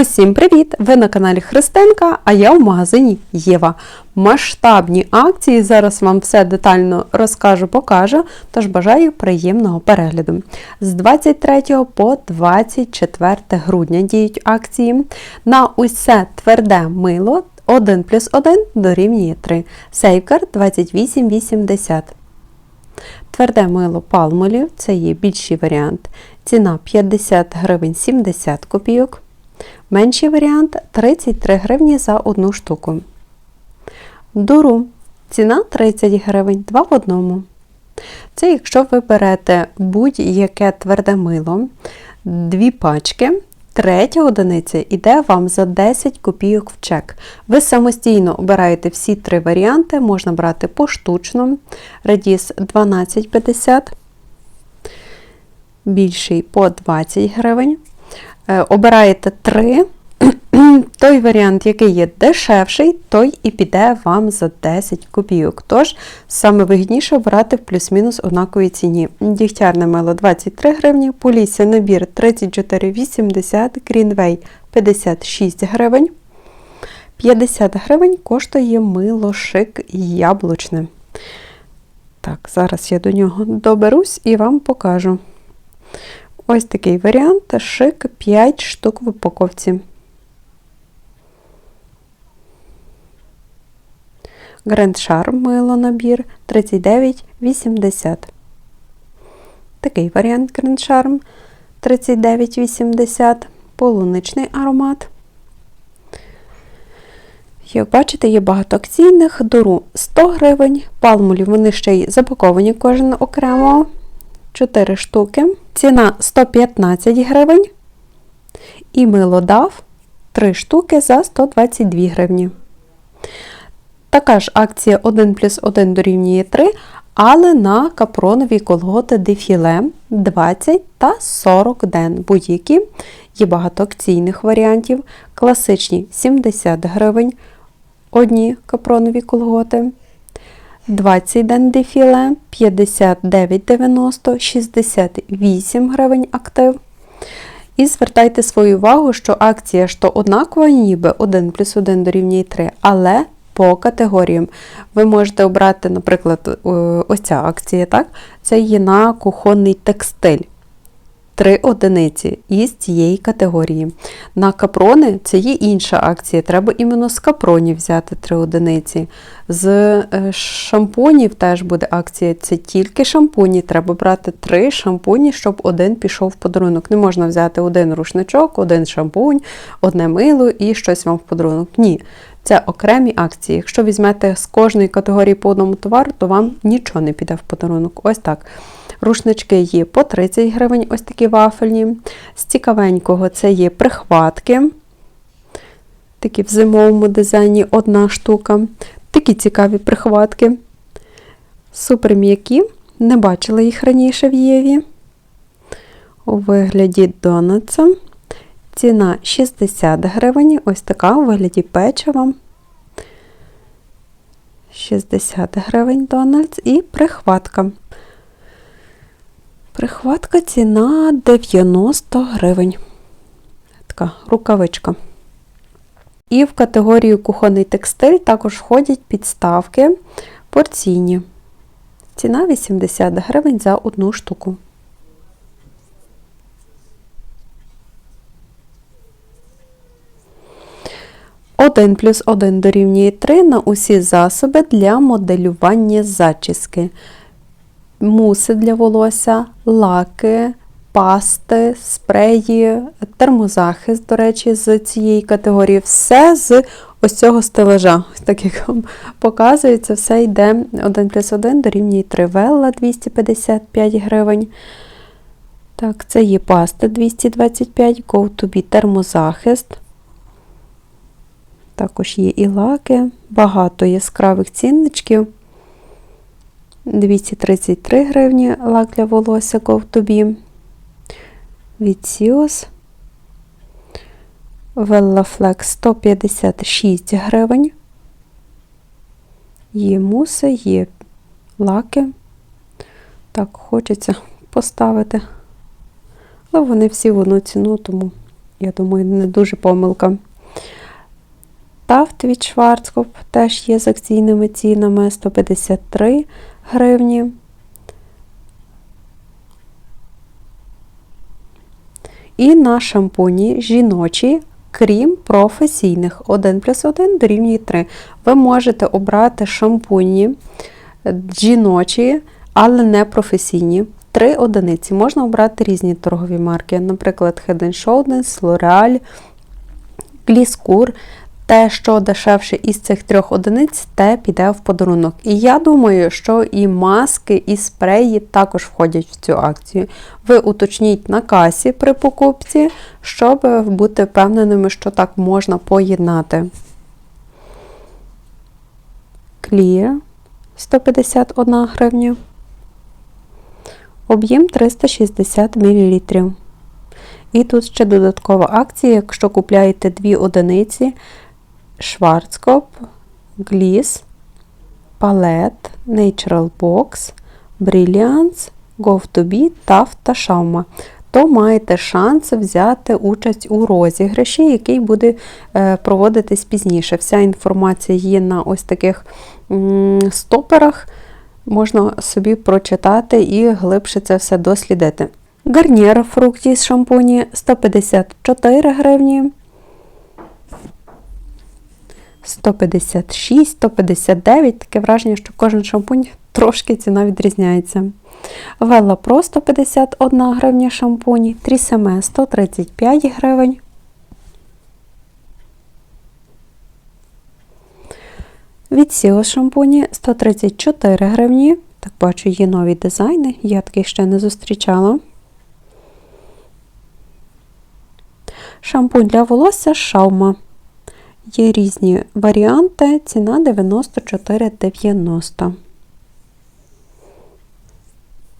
Усім привіт! Ви на каналі Христинка, а я в магазині Єва. Масштабні акції. Зараз вам все детально розкажу, покажу, тож бажаю приємного перегляду. З 23 по 24 грудня діють акції. На усе тверде мило 1 плюс 1 дорівнює 3. Сейвкар 28,80. Тверде мило палмолів це є більший варіант. Ціна 50 гривень 70 копійок. Менший варіант 33 гривні за одну штуку. Дуру. Ціна 30 гривень 2 в одному. Це якщо ви берете будь-яке тверде мило, дві пачки, третя одиниця йде вам за 10 копійок в чек. Ви самостійно обираєте всі три варіанти, можна брати поштучно. Радіс 12,50, більший по 20 гривень. Е, обираєте три. Той варіант, який є дешевший, той і піде вам за 10 копійок. Тож, саме вигідніше обирати в плюс-мінус однаковій ціні. Дігтярне мило 23 гривні, полісся набір 34,80, Greenway 56 гривень. 50 гривень коштує мило шик яблучне. Так, зараз я до нього доберусь і вам покажу. Ось такий варіант шик 5 штук в упаковці. Grand Charm мило набір 39,80. Такий варіант Grand Charm 39,80. Полуничний аромат. Як бачите, є багато акційних, дору 100 гривень, палмулі вони ще й запаковані кожен окремо. 4 штуки. Ціна 115 гривень. І мило дав 3 штуки за 122 гривні. Така ж акція 1 плюс 1 дорівнює 3, але на капронові колготи дефіле 20 та 40 ден. Будь-які. Є багато акційних варіантів. Класичні 70 гривень. Одні капронові колготи. 20 ден дефіле, 59,90, 68 гривень актив. І звертайте свою увагу, що акція то однакова, ніби 1 плюс 1 дорівнює 3, але по категоріям. Ви можете обрати, наприклад, ось ця акція, так? це є на кухонний текстиль. Три одиниці із цієї категорії. На капрони це є інша акція. Треба іменно з капронів взяти три одиниці. З е, шампунів теж буде акція. Це тільки шампуні. Треба брати три шампуні, щоб один пішов в подарунок. Не можна взяти один рушничок, один шампунь, одне мило і щось вам в подарунок. Ні. Це окремі акції. Якщо візьмете з кожної категорії по одному товару, то вам нічого не піде в подарунок. Ось так. Рушнички є по 30 гривень, ось такі вафельні. З цікавенького це є прихватки. Такі в зимовому дизайні одна штука. Такі цікаві прихватки. Супер м'які. Не бачила їх раніше в Єві. У вигляді донатса. Ціна 60 гривень. Ось така у вигляді печива. 60 гривень Дональдс і прихватка. Прихватка ціна 90 гривень. Така рукавичка. І в категорію кухонний текстиль також входять підставки порційні. Ціна 80 гривень за одну штуку. Один плюс 1 дорівнює 3 на усі засоби для моделювання зачіски муси для волосся, лаки, пасти, спреї, термозахист, до речі, з цієї категорії. Все з ось цього стелажа. Так як вам показується, все йде 1 плюс 1 дорівнює 3 велла 255 гривень. Так, це є паста 225, Go to be термозахист. Також є і лаки, багато яскравих цінничків. 233 гривні лак для волосся Go Від Sios. Веллафлекс 156 гривень. Є муси, є лаки. Так, хочеться поставити. Але вони всі в одну ціну, тому я думаю, не дуже помилка. Тафт від Шварцкоп теж є з акційними цінами 153 гривні. І на шампуні жіночі, крім професійних, 1 плюс 1 дорівнює 3. Ви можете обрати шампуні жіночі, але не професійні. Три одиниці. Можна обрати різні торгові марки, наприклад, Head Shoulders, L'Oreal, Gliscour. Те, що дешевше із цих трьох одиниць, те піде в подарунок. І я думаю, що і маски, і спреї також входять в цю акцію. Ви уточніть на касі при покупці, щоб бути впевненими, що так можна поєднати. Clear 151 гривня. Об'єм 360 мл. І тут ще додаткова акція, якщо купляєте дві одиниці. Schwarzkopf, Gliss, Palette, Natural Box, Brilliance, Go2B, TAF та Schauma, то маєте шанс взяти участь у розіграші, який буде е, проводитись пізніше. Вся інформація є на ось таких стоперах. Можна собі прочитати і глибше це все дослідити. Гарнір фрукті з шампуні 154 гривні. 156, 159. Таке враження, що кожен шампунь трошки ціна відрізняється. Велла Про 151 гривня шампуні, Трісеме 135 гривень. Від Сіо шампуні 134 гривні. Так бачу, є нові дизайни, я таких ще не зустрічала. Шампунь для волосся шаума. Є різні варіанти, ціна 94,90.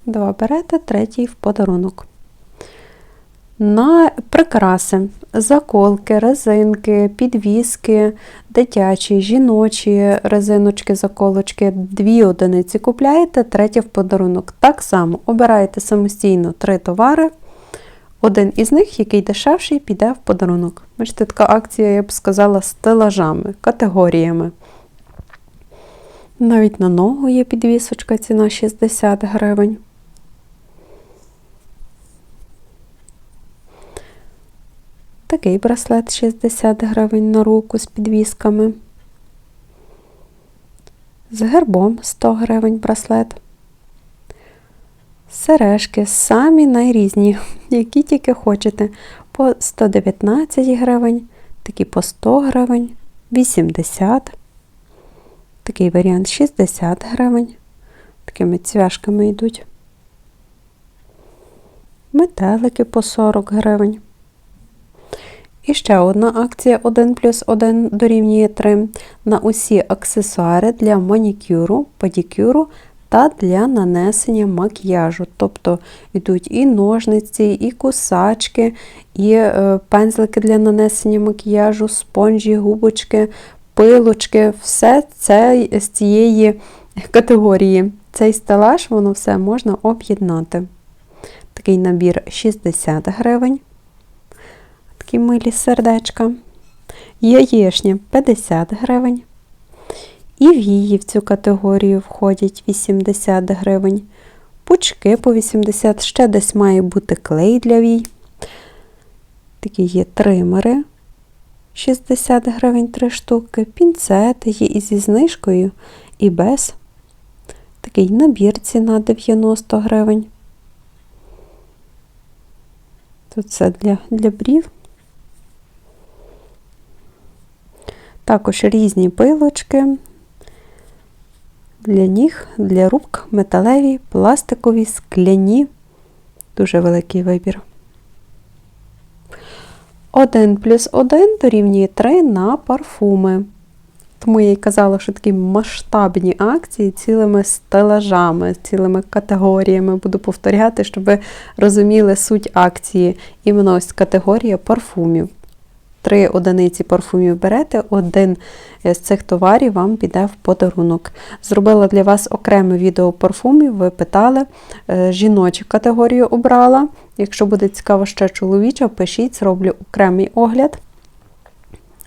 Два берете, третій в подарунок. На прикраси, заколки, резинки, підвіски, дитячі, жіночі резиночки, заколочки, дві одиниці купляєте, третє в подарунок. Так само обираєте самостійно три товари. Один із них, який дешевший, піде в подарунок. Бачите, така акція, я б сказала, стелажами, категоріями. Навіть на ногу є підвісочка, ціна 60 гривень. Такий браслет 60 гривень на руку з підвісками. З гербом 100 гривень браслет. Сережки самі найрізні, які тільки хочете. По 119 гривень, такі по 100 гривень, 80, такий варіант 60 гривень. Такими цвяшками йдуть. Метелики по 40 гривень. І ще одна акція 1 плюс 1 дорівнює 3 на усі аксесуари для манікюру, педикюру та для нанесення макіяжу. Тобто йдуть і ножниці, і кусачки, і е, пензлики для нанесення макіяжу, спонжі, губочки, пилочки, все це з цієї категорії. Цей стелаж, воно все можна об'єднати. Такий набір 60 гривень. Такі милі сердечка. Яєшня 50 гривень. І вії в цю категорію входять 80 гривень. Пучки по 80 ще десь має бути клей для вій. Такі є тримери 60 гривень 3 штуки, пінцети є і зі знижкою, і без. Такий набір ціна 90 гривень. Тут все для, для брів. Також різні пилочки для ніг, для рук, металеві, пластикові, скляні. Дуже великий вибір. 1 плюс 1 дорівнює 3 на парфуми. Тому я й казала, що такі масштабні акції цілими стелажами, цілими категоріями буду повторяти, щоб ви розуміли суть акції. Іменно ось категорія парфумів. Три одиниці парфумів берете, один з цих товарів вам піде в подарунок. Зробила для вас окреме відео парфумів, ви питали, е, жіночу категорію обрала. Якщо буде цікаво ще чоловіча, пишіть, зроблю окремий огляд.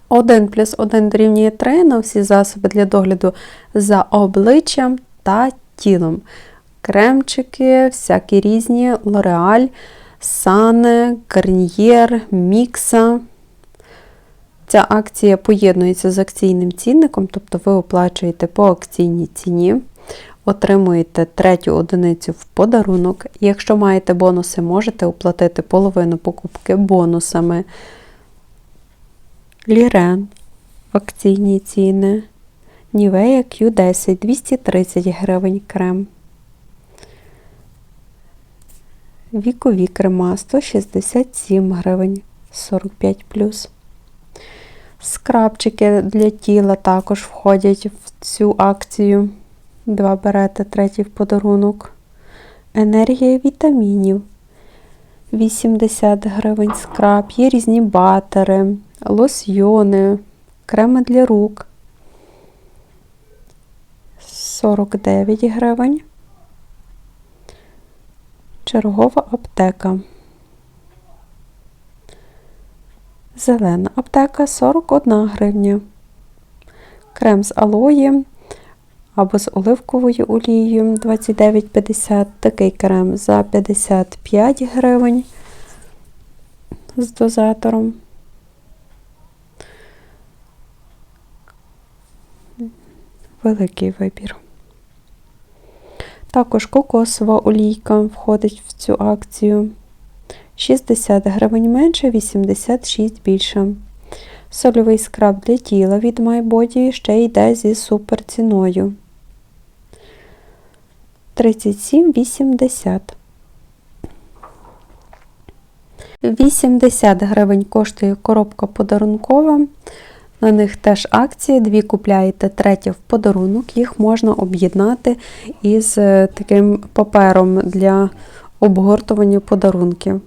1 плюс 1 дорівнює 3 на всі засоби для догляду за обличчям та тілом. Кремчики, всякі різні, L'Oreal, Сане, Гарнієр, Мікса. Ця акція поєднується з акційним цінником, тобто ви оплачуєте по акційній ціні, отримуєте третю одиницю в подарунок. Якщо маєте бонуси, можете оплатити половину покупки бонусами. Лірен, акційні ціни. Нівея Q10 230 гривень крем. Вікові крема 167 гривень 45 Скрабчики для тіла також входять в цю акцію. Два берете, третій в подарунок. Енергія вітамінів 80 гривень скраб. Є різні батери, лосьйони, креми для рук. 49 гривень. Чергова аптека. Зелена аптека 41 гривня. Крем з алої або з оливковою олією 29,50. Такий крем за 55 гривень з дозатором. Великий вибір. Також кокосова олійка входить в цю акцію. 60 гривень менше, 86 більше. Сольовий скраб для тіла від MyBody ще йде зі суперціною. 37,80. 80 гривень коштує коробка подарункова. На них теж акції, дві купляєте, третя в подарунок. Їх можна об'єднати із е, таким папером для обгортування подарунків.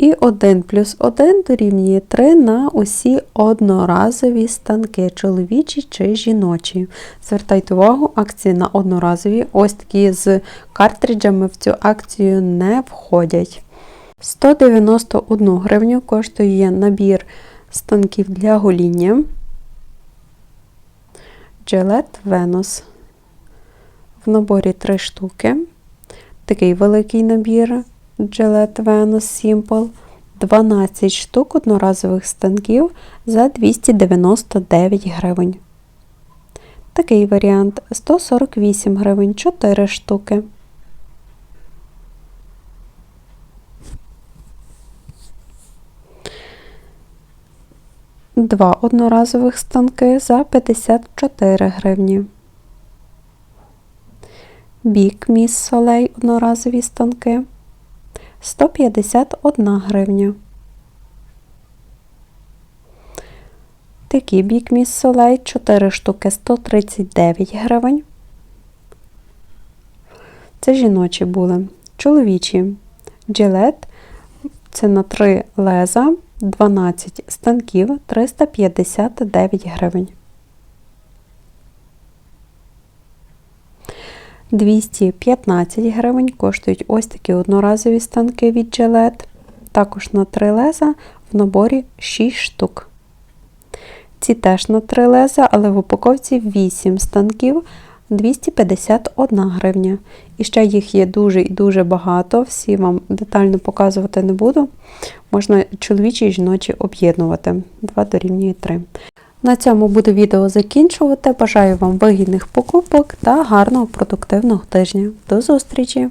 І 1 плюс 1 дорівнює 3 на усі одноразові станки, чоловічі чи жіночі. Звертайте увагу, акції на одноразові, ось такі з картриджами в цю акцію не входять. 191 гривню коштує набір станків для гоління. Gillette Venus. В наборі 3 штуки. Такий великий набір Gillette Venus Simple. 12 штук одноразових станків за 299 гривень. Такий варіант 148 гривень 4 штуки. Два одноразових станки за 54 гривні. Бік міс солей одноразові станки 151 гривня. Такі бік міс солей 4 штуки 139 гривень. Це жіночі були. Чоловічі джилет це на 3 леза 12 станків 359 гривень. 215 гривень коштують ось такі одноразові станки від Gillette. Також на 3 леза в наборі 6 штук. Ці теж на 3 леза, але в упаковці 8 станків 251 гривня. І ще їх є дуже і дуже багато, всі вам детально показувати не буду. Можна чоловічі і жіночі об'єднувати. 2 дорівнює 3. На цьому буду відео закінчувати. Бажаю вам вигідних покупок та гарного продуктивного тижня. До зустрічі!